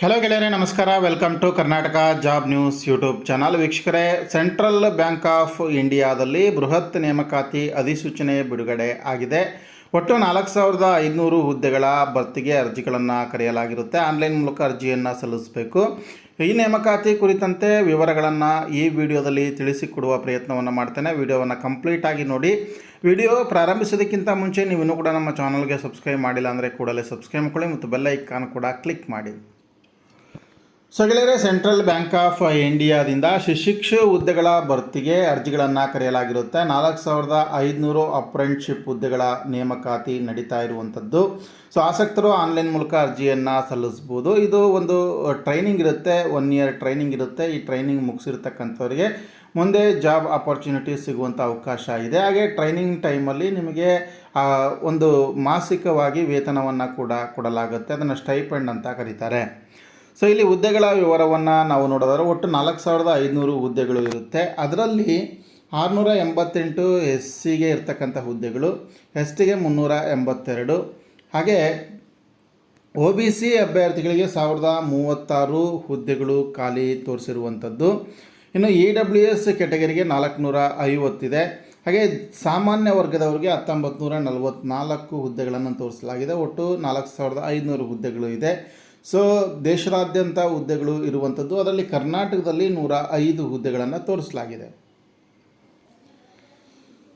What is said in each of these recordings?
Hello ಗೆಳೆಯರೇ, ನಮಸ್ಕಾರ. Welcome to Karnataka job news YouTube channel ವೀಕ್ಷಕರೇ ಸೆಂಟ್ರಲ್ ಬ್ಯಾಂಕ್ ಆಫ್ ಇಂಡಿಯಾದಲ್ಲಿ ಬೃಹತ್ ನೇಮಕಾತಿ ಅಧಿಸೂಚನೆ ಬಿಡುಗಡೆ ಆಗಿದೆ. ಒಟ್ಟು ನಾಲ್ಕು ಸಾವಿರದ ಐದುನೂರು ಹುದ್ದೆಗಳ ಭರ್ತಿಗೆ ಅರ್ಜಿಗಳನ್ನು ಕರೆಯಲಾಗಿರುತ್ತೆ. ಆನ್ಲೈನ್ ಮೂಲಕ ಅರ್ಜಿಯನ್ನು ಸಲ್ಲಿಸಬೇಕು. ಈ ನೇಮಕಾತಿ ಕುರಿತಂತೆ ವಿವರಗಳನ್ನು ಈ ವಿಡಿಯೋದಲ್ಲಿ ತಿಳಿಸಿಕೊಡುವ ಪ್ರಯತ್ನವನ್ನು ಮಾಡ್ತೇನೆ. ವಿಡಿಯೋವನ್ನು ಕಂಪ್ಲೀಟಾಗಿ ನೋಡಿ. ವಿಡಿಯೋ ಪ್ರಾರಂಭಿಸೋದಕ್ಕಿಂತ ಮುಂಚೆ ನೀವು ಕೂಡ ನಮ್ಮ ಚಾನಲ್ಗೆ ಸಬ್ಸ್ಕ್ರೈಬ್ ಮಾಡಿಲ್ಲ ಅಂದರೆ ಕೂಡಲೇ ಸಬ್ಸ್ಕ್ರೈಬ್ ಮಾಡ್ಕೊಳ್ಳಿ ಮತ್ತು ಬೆಲ್ ಐಕಾನ್ ಕೂಡ ಕ್ಲಿಕ್ ಮಾಡಿ. ಸೊ ಸೆಂಟ್ರಲ್ ಬ್ಯಾಂಕ್ ಆಫ್ ಇಂಡಿಯಾದಿಂದ ಶಿಶಿಕ್ಷು ಹುದ್ದೆಗಳ ಭರ್ತಿಗೆ ಅರ್ಜಿಗಳನ್ನು ಕರೆಯಲಾಗಿರುತ್ತೆ. ನಾಲ್ಕು ಸಾವಿರದ ಐದುನೂರು ಅಪ್ರೆಂಟ್ಶಿಪ್ ಹುದ್ದೆಗಳ ನೇಮಕಾತಿ ನಡೀತಾ ಇರುವಂಥದ್ದು. ಸೊ ಆಸಕ್ತರು ಆನ್ಲೈನ್ ಮೂಲಕ ಅರ್ಜಿಯನ್ನು ಸಲ್ಲಿಸ್ಬೋದು. ಇದು ಒಂದು ಟ್ರೈನಿಂಗ್ ಇರುತ್ತೆ. ಒನ್ ಇಯರ್ ಟ್ರೈನಿಂಗ್ ಇರುತ್ತೆ. ಈ ಟ್ರೈನಿಂಗ್ ಮುಗಿಸಿರ್ತಕ್ಕಂಥವ್ರಿಗೆ ಮುಂದೆ ಜಾಬ್ ಆಪರ್ಚುನಿಟಿ ಸಿಗುವಂಥ ಅವಕಾಶ ಇದೆ. ಹಾಗೆ ಟ್ರೈನಿಂಗ್ ಟೈಮಲ್ಲಿ ನಿಮಗೆ ಒಂದು ಮಾಸಿಕವಾಗಿ ವೇತನವನ್ನು ಕೂಡ ಕೊಡಲಾಗುತ್ತೆ. ಅದನ್ನು ಸ್ಟೈಪೆಂಡ್ ಅಂತ ಕರೀತಾರೆ. ಸೊ ಇಲ್ಲಿ ಹುದ್ದೆಗಳ ವಿವರವನ್ನು ನಾವು ನೋಡೋದಾದ್ರೆ ಒಟ್ಟು ನಾಲ್ಕು ಸಾವಿರದ ಐದುನೂರು ಹುದ್ದೆಗಳು ಇರುತ್ತೆ. ಅದರಲ್ಲಿ ಆರುನೂರ ಎಂಬತ್ತೆಂಟು ಎಸ್ ಸಿಗೆ ಇರ್ತಕ್ಕಂಥ ಹುದ್ದೆಗಳು ಎಸ್ ಟಿಗೆ ಮುನ್ನೂರ ಎಂಬತ್ತೆರಡು. ಹಾಗೆ ಒ ಬಿ ಸಿ ಅಭ್ಯರ್ಥಿಗಳಿಗೆ ಸಾವಿರದ ಮೂವತ್ತಾರು ಹುದ್ದೆಗಳು ಖಾಲಿ ತೋರಿಸಿರುವಂಥದ್ದು. ಇನ್ನು ಇ ಡಬ್ಲ್ಯೂ ಎಸ್ ಕೆಟಗರಿಗೆ ನಾಲ್ಕುನೂರ ಐವತ್ತಿದೆ. ಹಾಗೆ ಸಾಮಾನ್ಯ ವರ್ಗದವರಿಗೆ ಹತ್ತೊಂಬತ್ತು ನೂರ ನಲವತ್ತ್ನಾಲ್ಕು ಹುದ್ದೆಗಳನ್ನು ತೋರಿಸಲಾಗಿದೆ. ಒಟ್ಟು ನಾಲ್ಕು ಸಾವಿರದ ಐದುನೂರು ಹುದ್ದೆಗಳು ಇದೆ. ಸೊ ದೇಶದಾದ್ಯಂತ ಹುದ್ದೆಗಳು ಇರುವಂಥದ್ದು ಅದರಲ್ಲಿ ಕರ್ನಾಟಕದಲ್ಲಿ ನೂರ ಐದು ಹುದ್ದೆಗಳನ್ನು ತೋರಿಸಲಾಗಿದೆ.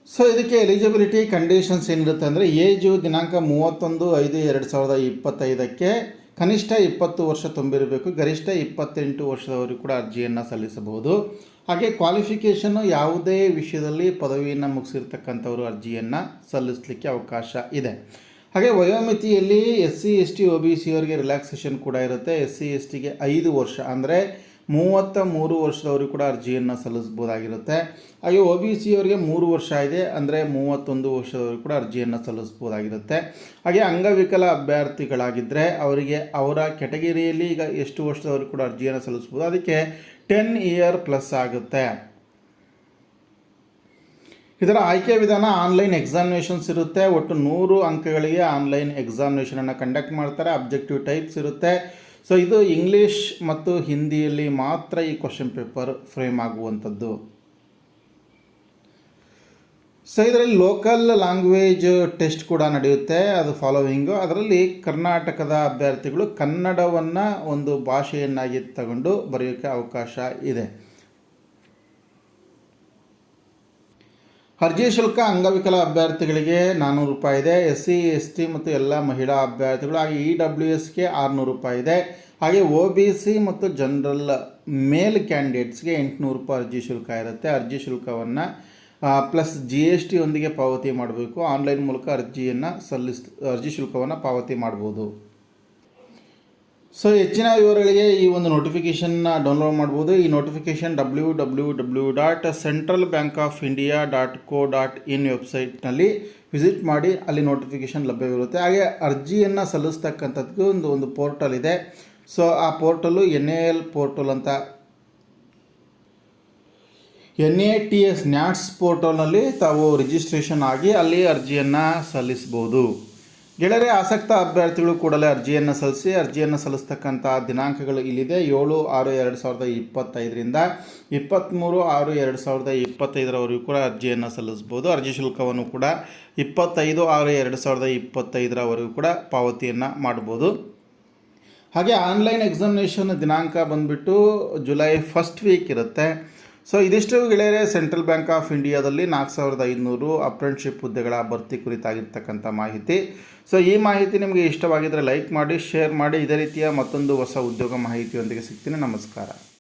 ಸೊ ಇದಕ್ಕೆ ಎಲಿಜಿಬಿಲಿಟಿ ಕಂಡೀಷನ್ಸ್ ಏನಿರುತ್ತೆ ಅಂದರೆ ಏಜು ದಿನಾಂಕ ಮೂವತ್ತೊಂದು ಐದು ಎರಡು ಸಾವಿರದ ಇಪ್ಪತ್ತೈದಕ್ಕೆ ಕನಿಷ್ಠ ಇಪ್ಪತ್ತು ವರ್ಷ ತುಂಬಿರಬೇಕು, ಗರಿಷ್ಠ ಇಪ್ಪತ್ತೆಂಟು ವರ್ಷದವರೆಗೂ ಕೂಡ ಅರ್ಜಿಯನ್ನು ಸಲ್ಲಿಸಬಹುದು. ಹಾಗೆ ಕ್ವಾಲಿಫಿಕೇಷನ್ನು ಯಾವುದೇ ವಿಷಯದಲ್ಲಿ ಪದವಿಯನ್ನು ಮುಗಿಸಿರ್ತಕ್ಕಂಥವರು ಅರ್ಜಿಯನ್ನು ಸಲ್ಲಿಸಲಿಕ್ಕೆ ಅವಕಾಶ ಇದೆ. ಹಾಗೆ ವಯೋಮಿತಿಯಲ್ಲಿ S C S T O B C ಅವರಿಗೆ ರಿಲ್ಯಾಕ್ಸೇಷನ್ ಕೂಡ ಇರುತ್ತೆ. ಎಸ್ ಸಿ ಎಸ್ ಟಿಗೆ ಐದು ವರ್ಷ ಅಂದರೆ ಮೂವತ್ತ ಮೂರು ವರ್ಷದವರು ಕೂಡ ಅರ್ಜಿಯನ್ನು ಸಲ್ಲಿಸ್ಬೋದಾಗಿರುತ್ತೆ ಹಾಗೆ ಒ ಬಿ ಸಿ ಅವರಿಗೆ ಮೂರು ವರ್ಷ ಇದೆ ಅಂದರೆ ಮೂವತ್ತೊಂದು ವರ್ಷದವರೆಗೂ ಕೂಡ ಅರ್ಜಿಯನ್ನು ಸಲ್ಲಿಸ್ಬೋದಾಗಿರುತ್ತೆ ಹಾಗೆ ಅಂಗವಿಕಲ ಅಭ್ಯರ್ಥಿಗಳಾಗಿದ್ದರೆ ಅವರಿಗೆ ಅವರ ಕೆಟಗರಿಯಲ್ಲಿ ಈಗ ಎಷ್ಟು ವರ್ಷದವರೆಗೂ ಕೂಡ ಅರ್ಜಿಯನ್ನು ಸಲ್ಲಿಸ್ಬೋದು ಅದಕ್ಕೆ ಟೆನ್ ಇಯರ್ ಪ್ಲಸ್ ಆಗುತ್ತೆ. ಇದರ ಆಯ್ಕೆ ವಿಧಾನ ಆನ್ಲೈನ್ ಎಕ್ಸಾಮಿನೇಷನ್ಸ್ ಇರುತ್ತೆ. ಒಟ್ಟು ನೂರು ಅಂಕಗಳಿಗೆ ಆನ್ಲೈನ್ ಎಕ್ಸಾಮಿನೇಷನನ್ನು ಕಂಡಕ್ಟ್ ಮಾಡ್ತಾರೆ. ಅಬ್ಜೆಕ್ಟಿವ್ ಟೈಪ್ಸ್ ಇರುತ್ತೆ. ಸೊ, ಇದು ಇಂಗ್ಲೀಷ್ ಮತ್ತು ಹಿಂದಿಯಲ್ಲಿ ಮಾತ್ರ ಈ ಕ್ವಶನ್ ಪೇಪರ್ ಫ್ರೇಮ್ ಆಗುವಂಥದ್ದು. ಸೊ, ಇದರಲ್ಲಿ ಲೋಕಲ್ ಲ್ಯಾಂಗ್ವೇಜ್ ಟೆಸ್ಟ್ ಕೂಡ ನಡೆಯುತ್ತೆ. ಅದು ಫಾಲೋವಿಂಗು. ಅದರಲ್ಲಿ ಕರ್ನಾಟಕದ ಅಭ್ಯರ್ಥಿಗಳು ಕನ್ನಡವನ್ನು ಒಂದು ಭಾಷೆಯನ್ನಾಗಿ ತಗೊಂಡು ಬರೆಯೋಕ್ಕೆ ಅವಕಾಶ ಇದೆ. ಅರ್ಜಿ ಶುಲ್ಕ ಅಂಗವಿಕಲ ಅಭ್ಯರ್ಥಿಗಳಿಗೆ ನಾನ್ನೂರು ರೂಪಾಯಿ ಇದೆ. ಎಸ್ ಸಿ ಎಸ್ ಟಿ ಮತ್ತು ಎಲ್ಲ ಮಹಿಳಾ ಅಭ್ಯರ್ಥಿಗಳು ಹಾಗೆ ಇ ಡಬ್ಲ್ಯೂ ಎಸ್ಗೆ ಆರುನೂರು ರೂಪಾಯಿ ಇದೆ. ಹಾಗೆ ಒ ಬಿ ಸಿ ಮತ್ತು ಜನರಲ್ ಮೇಲ್ ಕ್ಯಾಂಡಿಡೇಟ್ಸ್ಗೆ ಎಂಟುನೂರು ರೂಪಾಯಿ ಅರ್ಜಿ ಶುಲ್ಕ ಇರುತ್ತೆ. ಅರ್ಜಿ ಶುಲ್ಕವನ್ನು ಪ್ಲಸ್ ಜಿ ಎಸ್ ಟಿಯೊಂದಿಗೆ ಪಾವತಿ ಮಾಡಬೇಕು. ಆನ್ಲೈನ್ ಮೂಲಕ ಅರ್ಜಿಯನ್ನು ಸಲ್ಲಿಸ್, ಅರ್ಜಿ ಶುಲ್ಕವನ್ನು ಪಾವತಿ ಮಾಡ್ಬೋದು. ಸೊ ಹೆಚ್ಚಿನ ವಿವರಗಳಿಗೆ ಈ ಒಂದು ನೋಟಿಫಿಕೇಷನ್ನ ಡೌನ್ಲೋಡ್ ಮಾಡ್ಬೋದು. ಈ notification W W W dot central bank of India dot co dot in ವೆಬ್ಸೈಟ್ನಲ್ಲಿ ವಿಸಿಟ್ ಮಾಡಿ, ಅಲ್ಲಿ ನೋಟಿಫಿಕೇಷನ್ ಲಭ್ಯವಿರುತ್ತೆ. ಹಾಗೆ ಅರ್ಜಿಯನ್ನು ಸಲ್ಲಿಸ್ತಕ್ಕಂಥದ್ದು ಒಂದು ಒಂದು ಪೋರ್ಟಲ್ ಇದೆ. ಸೊ ಆ portal N A L portal ಅಂತ, N A T S NATS ಪೋರ್ಟಲ್ನಲ್ಲಿ ತಾವು ರಿಜಿಸ್ಟ್ರೇಷನ್ ಆಗಿ ಅಲ್ಲಿ ಅರ್ಜಿಯನ್ನು ಸಲ್ಲಿಸ್ಬೋದು. ಗೆಳೆಯರೆ, ಆಸಕ್ತ ಅಭ್ಯರ್ಥಿಗಳು ಕೂಡಲೇ ಅರ್ಜಿಯನ್ನು ಸಲ್ಲಿಸಿ, ಅರ್ಜಿಯನ್ನು ಸಲ್ಲಿಸ್ತಕ್ಕಂಥ ದಿನಾಂಕಗಳು ಇಲ್ಲಿದೆ. ಏಳು ಆರು ಎರಡು ಸಾವಿರದ ಇಪ್ಪತ್ತೈದರಿಂದ ಇಪ್ಪತ್ತ್ಮೂರು ಆರು ಎರಡು ಸಾವಿರದ ಇಪ್ಪತ್ತೈದರವರೆಗೂ ಕೂಡ ಅರ್ಜಿಯನ್ನು ಸಲ್ಲಿಸ್ಬೋದು ಅರ್ಜಿ ಶುಲ್ಕವನ್ನು ಕೂಡ ಇಪ್ಪತ್ತೈದು ಆರು ಎರಡು ಸಾವಿರದ ಇಪ್ಪತ್ತೈದರವರೆಗೂ ಕೂಡ ಪಾವತಿಯನ್ನು ಮಾಡ್ಬೋದು ಹಾಗೆ ಆನ್ಲೈನ್ ಎಕ್ಸಾಮಿನೇಷನ್ ದಿನಾಂಕ ಬಂದುಬಿಟ್ಟು ಜುಲೈ ಫಸ್ಟ್ ವೀಕ್ ಇರುತ್ತೆ. ಸೊ ಇದಿಷ್ಟು ಗೆಳೆಯರೆ ಸೆಂಟ್ರಲ್ ಬ್ಯಾಂಕ್ ಆಫ್ ಇಂಡಿಯಾದಲ್ಲಿ ನಾಲ್ಕು ಸಾವಿರದ ಐನೂರು ಅಪ್ರೆಂಟ್ಶಿಪ್ ಹುದ್ದೆಗಳ ಭರ್ತಿ ಕುರಿತಾಗಿರ್ತಕ್ಕಂಥ ಮಾಹಿತಿ. ಸೊ ಈ ಮಾಹಿತಿ ನಿಮಗೆ ಇಷ್ಟವಾಗಿದ್ದರೆ ಲೈಕ್ ಮಾಡಿ ಶೇರ್ ಮಾಡಿ, ಇದೇ ರೀತಿಯ ಮತ್ತೊಂದು ಹೊಸ ಉದ್ಯೋಗ ಮಾಹಿತಿಯೊಂದಿಗೆ ಸಿಗ್ತೀನಿ. ನಮಸ್ಕಾರ.